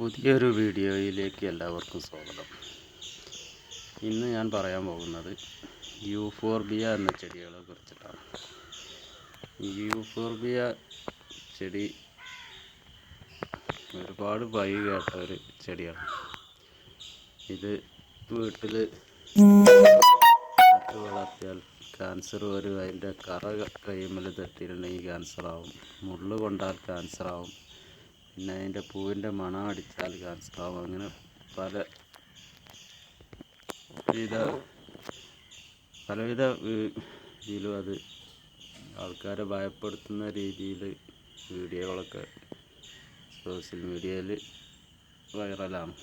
പുതിയൊരു വീഡിയോയിലേക്ക് എല്ലാവർക്കും സ്വാഗതം. ഇന്ന് ഞാൻ പറയാൻ പോകുന്നത് യൂഫോർബിയ എന്ന ചെടികളെ കുറിച്ചിട്ടാണ്. യൂഫോർബിയ ചെടി ഒരുപാട് പൈ കേട്ട ഒരു ചെടിയാണ്. ഇത് വീട്ടിൽ വളർത്തിയാൽ ക്യാൻസർ വരും. അതിന്റെ കറ കൈമൽ തട്ടിയിട്ടുണ്ടെങ്കിൽ ക്യാൻസർ ആവും. മുള്ളു കൊണ്ടാൽ ക്യാൻസർ ആവും. പിന്നെ അതിന്റെ പൂവിന്റെ മണം അടിച്ചാൽ ക്യാൻസർ ആവും അങ്ങനെ പല വിധ പലവിധ രീതിയിലും അത് ആൾക്കാരെ ഭയപ്പെടുത്തുന്ന രീതിയിൽ വീഡിയോകളൊക്കെ സോഷ്യൽ മീഡിയയിൽ വൈറലാണ്.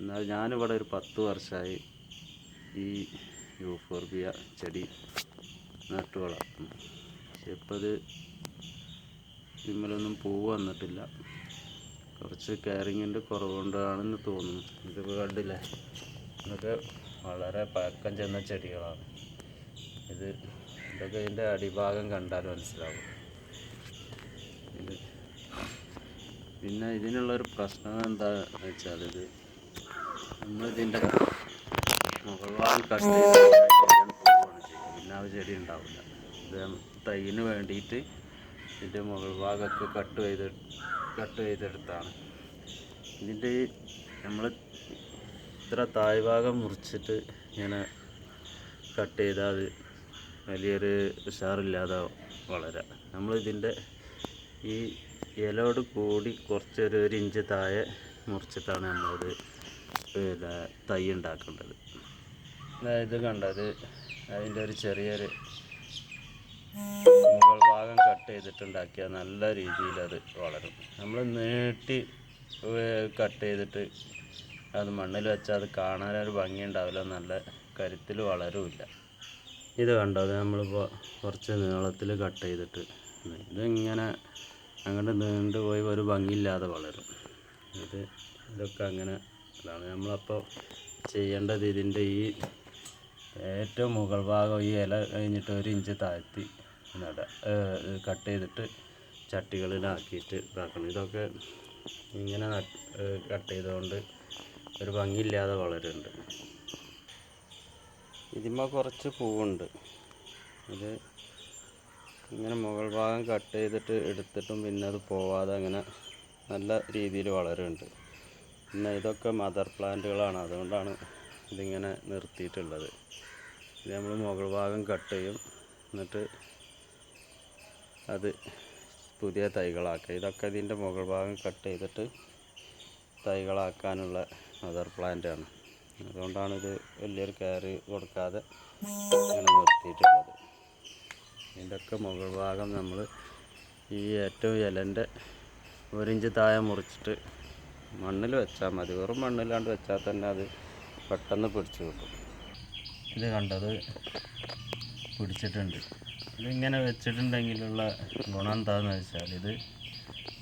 എന്നാൽ ഞാനിവിടെ ഒരു പത്ത് വർഷമായി ഈ യൂഫോർബിയ ചെടി നട്ടു വളർത്തുന്നു പക്ഷെ ഇപ്പോൾ ഇത് ഇമ്മലൊന്നും പൂ വന്നിട്ടില്ല. കുറച്ച് കെയറിങ്ങിന്റെ കുറവുകൊണ്ടാണെന്ന് തോന്നുന്നു. ഇതിപ്പോൾ കണ്ടില്ലേ? ഇതൊക്കെ വളരെ പഴക്കം ചെന്ന ചെടികളാണ്. ഇത് ഇതൊക്കെ ഇതിന്റെ അടിഭാഗം കണ്ടാൽ മനസ്സിലാവും. ഇത് പിന്നെ ഇതിനുള്ളൊരു പ്രശ്നം എന്താണെന്ന് വെച്ചാൽ ഇത് നമ്മളിതിന്റെ മുകൾ കഷ്ടം കട്ട് ചെയ്ത് പിന്നെ ആ ചെടി ഉണ്ടാവില്ല. ഇത് തൈന് വേണ്ടിയിട്ട് ഇതിന്റെ മുകൾ ഭാഗമൊക്കെ കട്ട് ചെയ്ത് കട്ട് ചെയ്തെടുത്താണ്. ഇതിന്റെ ഈ നമ്മൾ ഇത്ര താഴ്ഭാഗം മുറിച്ചിട്ട് ഇങ്ങനെ കട്ട് ചെയ്താൽ അത് വലിയൊരു ഉഷാറില്ലാതെ വളരാം. നമ്മളിതിന്റെ ഈ ഇലയോട് കൂടി കുറച്ചൊരു ഒരു ഇഞ്ച് താഴെ മുറിച്ചിട്ടാണ് നമ്മളത് പിന്നെ തൈ ഉണ്ടാക്കേണ്ടത്. ഇത് കണ്ടത് അതിന്റെ ഒരു ചെറിയൊരു മുകൾ ഭാഗം കട്ട് ചെയ്തിട്ടുണ്ടാക്കിയാൽ നല്ല രീതിയിൽ അത് വളരും. നമ്മൾ നീട്ടി കട്ട് ചെയ്തിട്ട് അത് മണ്ണിൽ വെച്ചാൽ അത് കാണാനൊരു ഭംഗി ഉണ്ടാവില്ല നല്ല കരുത്തിൽ വളരുമില്ല ഇത് കണ്ടോ? അത് നമ്മളിപ്പോൾ കുറച്ച് നീളത്തിൽ കട്ട് ചെയ്തിട്ട്. ഇതിങ്ങനെ അങ്ങോട്ട് നീണ്ടു പോയി ഒരു ഭംഗിയില്ലാതെ വളരും. ഇത് ഇതൊക്കെ അങ്ങനെ അതാണ് നമ്മളപ്പോൾ ചെയ്യേണ്ടത് ഇതിന്റെ ഈ ഏറ്റവും മുകൾ ഭാഗം ഈ ഇല കഴിഞ്ഞിട്ട് ഒരു ഇഞ്ച് താഴ്ത്തി നട കട്ട് ചെയ്തിട്ട് ചട്ടികളിലാക്കിയിട്ട് ഇതാക്കണം. ഇതൊക്കെ ഇങ്ങനെ കട്ട് ചെയ്തുകൊണ്ട് ഒരു ഭംഗിയില്ലാതെ വളരുന്നുണ്ട്. ഇതിമ്മ കുറച്ച് പൂവുണ്ട്. ഇത് ഇങ്ങനെ മുകൾ ഭാഗം കട്ട് ചെയ്തിട്ട് എടുത്തിട്ടും പിന്നെ അത് പോവാതെ അങ്ങനെ നല്ല രീതിയിൽ വളരുന്നുണ്ട്. പിന്നെ ഇതൊക്കെ മദർ പ്ലാന്റുകളാണ്. അതുകൊണ്ടാണ് ഇതിങ്ങനെ നിർത്തിയിട്ടുള്ളത്. ഇത് നമ്മൾ മുകൾ ഭാഗം കട്ട് ചെയ്യും. എന്നിട്ട് അത് പുതിയ തൈകളാക്കുക. ഇതൊക്കെ ഇതിന്റെ മുകൾ ഭാഗം കട്ട് ചെയ്തിട്ട് തൈകളാക്കാനുള്ള മദർ പ്ലാന്റ് ആണ്. അതുകൊണ്ടാണ് ഇത് വലിയൊരു കയറി കൊടുക്കാതെ ഇങ്ങനെ നിർത്തിയിട്ടുള്ളത്. ഇതിന്റെയൊക്കെ മുകൾ ഭാഗം നമ്മൾ ഈ ഏറ്റവും ഇലന്റെ ഒരിഞ്ച് താഴെ മുറിച്ചിട്ട് മണ്ണിൽ വെച്ചാൽ മതി. വെറും മണ്ണിലാണ്ട് വെച്ചാൽ തന്നെ അത് പെട്ടെന്ന് പിടിച്ചു കിട്ടും. ഇത് കണ്ടത് പിടിച്ചിട്ടുണ്ട്. ഇതിങ്ങനെ വെച്ചിട്ടുണ്ടെങ്കിലുള്ള ഗുണം എന്താണെന്ന് വെച്ചാൽ ഇത്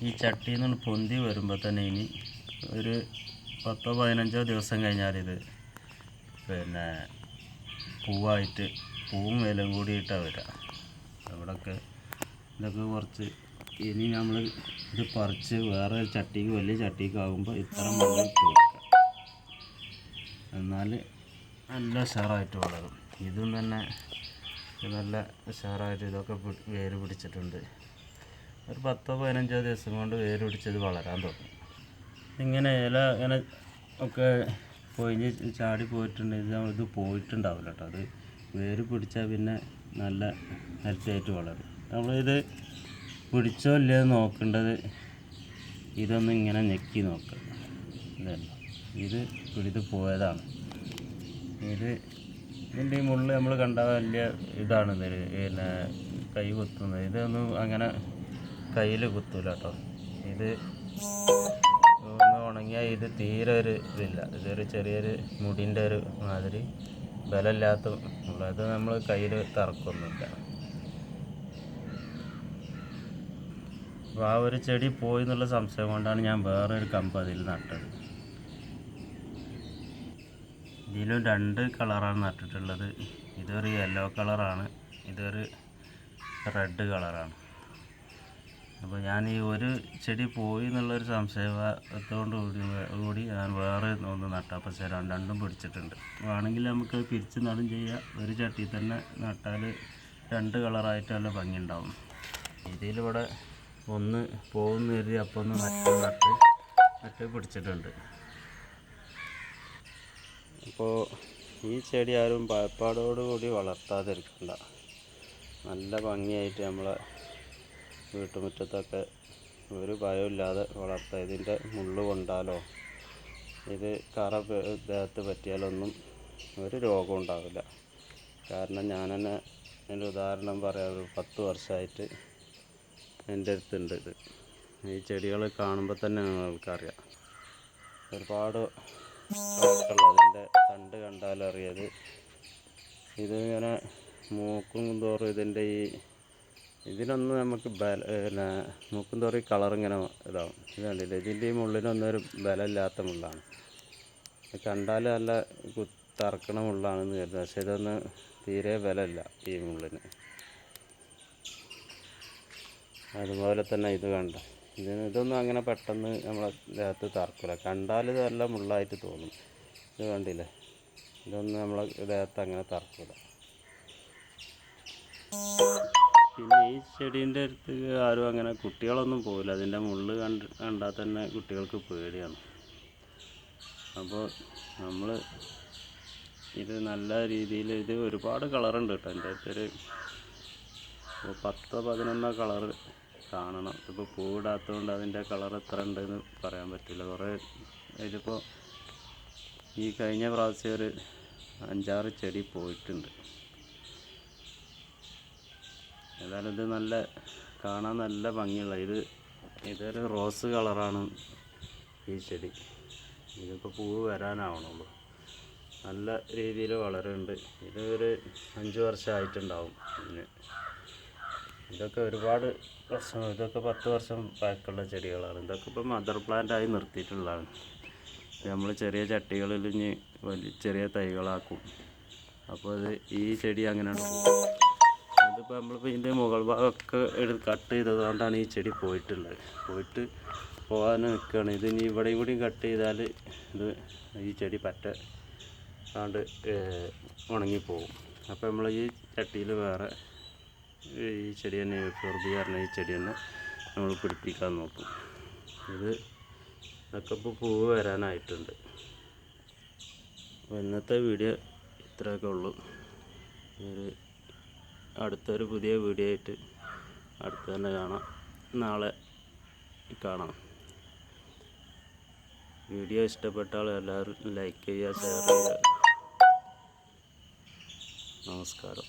ഈ ചട്ടിയിൽ നിന്ന് പൊന്തി വരുമ്പോൾ തന്നെ ഇനി ഒരു പത്തോ പതിനഞ്ചോ ദിവസം കഴിഞ്ഞാൽ ഇത് പിന്നെ പൂവായിട്ട് പൂവും വിലയും കൂടിയിട്ടാണ് വരിക അവിടെയൊക്കെ ഇതൊക്കെ കുറച്ച് ഇനി നമ്മൾ ഇത് പറിച്ച് വേറെ ഒരു ചട്ടിക്ക് വലിയ ചട്ടിക്ക് ആകുമ്പോൾ ഇത്ര മണ്ണിൽ ഇട്ട് എന്നാൽ നല്ല ഉഷാറായിട്ട് വളരും. ഇതും തന്നെ നല്ല ഉഷാറായിട്ട് ഇതൊക്കെ വേര് പിടിച്ചിട്ടുണ്ട്. ഒരു പത്തോ പതിനഞ്ചോ ദിവസം കൊണ്ട് വേര് പിടിച്ചത് വളരാൻ തുടങ്ങും. ഇങ്ങനെ ഇല ഇങ്ങനെ ഒക്കെ പൊയിഞ്ഞ് ചാടി പോയിട്ടുണ്ടെങ്കിൽ ഇത് പോയിട്ടുണ്ടാവില്ല കേട്ടോ. അത് വേര് പിടിച്ചാൽ പിന്നെ നല്ല ഹെൽത്തിയായിട്ട് വളരും. നമ്മളിത് പിടിച്ചോ ഇല്ലയോ നോക്കേണ്ടത് ഇതൊന്ന് ഇങ്ങനെ ഞെക്കി നോക്കുക ഇതല്ല? ഇത് പിടിത് പോയതാണ്. ഇത് ഇതിന്റെ ഈ മുള്ള് നമ്മൾ കണ്ട വലിയ ഇതാണ് ഇതിൽ പിന്നെ കൈ കുത്തുന്നത്. ഇതൊന്നും അങ്ങനെ കയ്യിൽ കുത്തൂല കേട്ടോ ഇത് ഒന്ന് ഉണങ്ങിയാൽ ഇത് തീരെ ഒരു ഇതില്ല. ഇതൊരു ചെറിയൊരു മുടിന്റെ ഒരു മാതിരി ബലമില്ലാത്ത മുള്ള. അത് നമ്മൾ കയ്യിൽ തറക്കൊന്നുമില്ല. അപ്പോൾ ആ ഒരു ചെടി പോയി എന്നുള്ള സംശയം കൊണ്ടാണ് ഞാൻ വേറൊരു കമ്പ് അതിൽ നട്ടത്. ഇതിലും രണ്ട് കളറാണ് നട്ടിട്ടുള്ളത്. ഇതൊരു യെല്ലോ കളറാണ്. ഇതൊരു റെഡ് കളറാണ്. അപ്പോൾ ഞാൻ ഈ ഒരു ചെടി പോയി എന്നുള്ളൊരു സംശയത്തോട് കൂടി കൂടി ഞാൻ വേറെ ഒന്ന് നട്ടപ്പോൾ ശരി രണ്ടും പിടിച്ചിട്ടുണ്ട്. വേണമെങ്കിൽ നമുക്ക് പിരിച്ച് നടും ചെയ്യാം. ഒരു ചട്ടി തന്നെ നട്ടാൽ രണ്ട് കളറായിട്ടല്ല നല്ല ഭംഗിയുണ്ടാവും. ഇതിലിവിടെ ഒന്ന് പോകുന്ന ഒരു അപ്പോൾ ഒന്ന് നട്ട് നട്ട് നട്ട് പിടിച്ചിട്ടുണ്ട്. അപ്പോൾ ഈ ചെടി ആരും ഭയപ്പാടോടുകൂടി വളർത്താതിരിക്കണ്ട. നല്ല ഭംഗിയായിട്ട് നമ്മളെ വീട്ടുമുറ്റത്തൊക്കെ ഒരു ഭയമില്ലാതെ വളർത്താം. ഇതിന്റെ മുള്ള് കൊണ്ടാലോ ഇത് കറ ദേഹത്ത് പറ്റിയാലൊന്നും ഒരു രോഗം ഉണ്ടാവില്ല. കാരണം ഞാൻ തന്നെ എന്റെ ഉദാഹരണം പറയാം ഒരു പത്ത് വർഷമായിട്ട് എന്റെ അടുത്തുണ്ട് ഇത്. ഈ ചെടികൾ കാണുമ്പോൾ തന്നെ നിങ്ങൾക്കറിയാം. ഒരുപാട് കളറുള്ള അതിന്റെ തണ്ട് കണ്ടാലറിയത് ഇതിങ്ങനെ മൂക്കും തോറും ഇതിന്റെ ഈ ഇതിനൊന്നും നമുക്ക് ബല പിന്നെ മൂക്കും തോറും ഈ കളർ ഇങ്ങനെ ഇതാവും. ഇത് കണ്ടില്ല? ഇതിന്റെ ഈ മുള്ളിനൊന്നും ഒരു ബലമില്ലാത്ത മുള്ളാണ്. കണ്ടാൽ നല്ല കുത്തറക്കണ മുള്ളാണെന്ന് കരുതും പക്ഷെ ഇതൊന്നും തീരെ ബലമില്ല ഈ മുള്ളിന്. അതുപോലെ തന്നെ ഇത് കണ്ട? ഇതിന് ഇതൊന്നും അങ്ങനെ പെട്ടെന്ന് നമ്മളെ ദേഹത്ത് തറക്കില്ല കണ്ടാൽ ഇത് നല്ല മുള്ളായിട്ട് തോന്നും. ഇത് കണ്ടില്ലേ? ഇതൊന്നും നമ്മളെ ദേഹത്ത് അങ്ങനെ തറക്കില്ല പിന്നെ ഈ ചെടീന്റെ അടുത്ത് ആരും അങ്ങനെ കുട്ടികളൊന്നും പോകില്ല അതിന്റെ മുള്ള് കണ്ട് കണ്ടാൽ തന്നെ കുട്ടികൾക്ക് പേടിയാണ്. അപ്പോൾ നമ്മൾ ഇത് നല്ല രീതിയിൽ ഇത് ഒരുപാട് കളറുണ്ട് കേട്ടോ. എന്റെ അടുത്തൊരു പത്തോ പതിനൊന്നോ കളറ് കാണണം. ഇതിപ്പോൾ പൂവിടാത്തതുകൊണ്ട് അതിന്റെ കളർ എത്ര ഉണ്ടെന്ന് പറയാൻ പറ്റില്ല. കുറേ ഇതിപ്പോൾ ഈ കഴിഞ്ഞ പ്രാവശ്യം ഒരു അഞ്ചാറ് ചെടി പോയിട്ടുണ്ട്. ഏതായാലും ഇത് നല്ല കാണാൻ നല്ല ഭംഗിയുള്ള ഇത് ഇതൊരു റോസ് കളറാണ് ഈ ചെടി. ഇതിപ്പോൾ പൂവ് വരാനാവണുള്ളൂ. നല്ല രീതിയിൽ വളരുന്നുണ്ട് ഇത് ഒരു അഞ്ച് വർഷമായിട്ടുണ്ടാവും ഇതിന്. ഇതൊക്കെ ഒരുപാട് വർഷം ഇതൊക്കെ പത്ത് വർഷം പഴക്കമുള്ള ചെടികളാണ്. ഇതൊക്കെ ഇപ്പോൾ മദർ പ്ലാന്റ് ആയി നിർത്തിയിട്ടുള്ളതാണ്. നമ്മൾ ചെറിയ ചട്ടികളിൽ ഇനി വലിയ ചെറിയ തൈകളാക്കും. അപ്പോൾ ഇത് ഈ ചെടി അങ്ങനെയാണ് ഇതിപ്പോൾ നമ്മളിപ്പോൾ ഇതിന്റെ മുകൾ ഭാഗമൊക്കെ എടുത്ത് കട്ട് ചെയ്തതുകൊണ്ടാണ് ഈ ചെടി പോയിട്ടുള്ളത്. പോയിട്ട് പോകാൻ നിൽക്കുകയാണ്. ഇത് ഇനി ഇവിടെയും കൂടി കട്ട് ചെയ്താൽ ഇത് ഈ ചെടി പറ്റ ആണ്ട് ഉണങ്ങിപ്പോകും അപ്പോൾ നമ്മൾ ഈ ചട്ടിയിൽ വേറെ ഈ ചെടി തന്നെ ഫെർബി പറഞ്ഞ ഈ ചെടി തന്നെ നമ്മൾ പിടിപ്പിക്കാൻ നോക്കും. ഇത് ഇതൊക്കെ ഇപ്പോൾ പൂവ് വരാനായിട്ടുണ്ട്. അപ്പോൾ ഇന്നത്തെ വീഡിയോ ഇത്രയൊക്കെ ഉള്ളൂ. ഒരു അടുത്തൊരു പുതിയ വീഡിയോ ആയിട്ട് അടുത്ത് തന്നെ കാണാം. നാളെ കാണാം. വീഡിയോ ഇഷ്ടപ്പെട്ടാൽ എല്ലാവരും ലൈക്ക് ചെയ്യുക ഷെയർ ചെയ്യുക. നമസ്കാരം.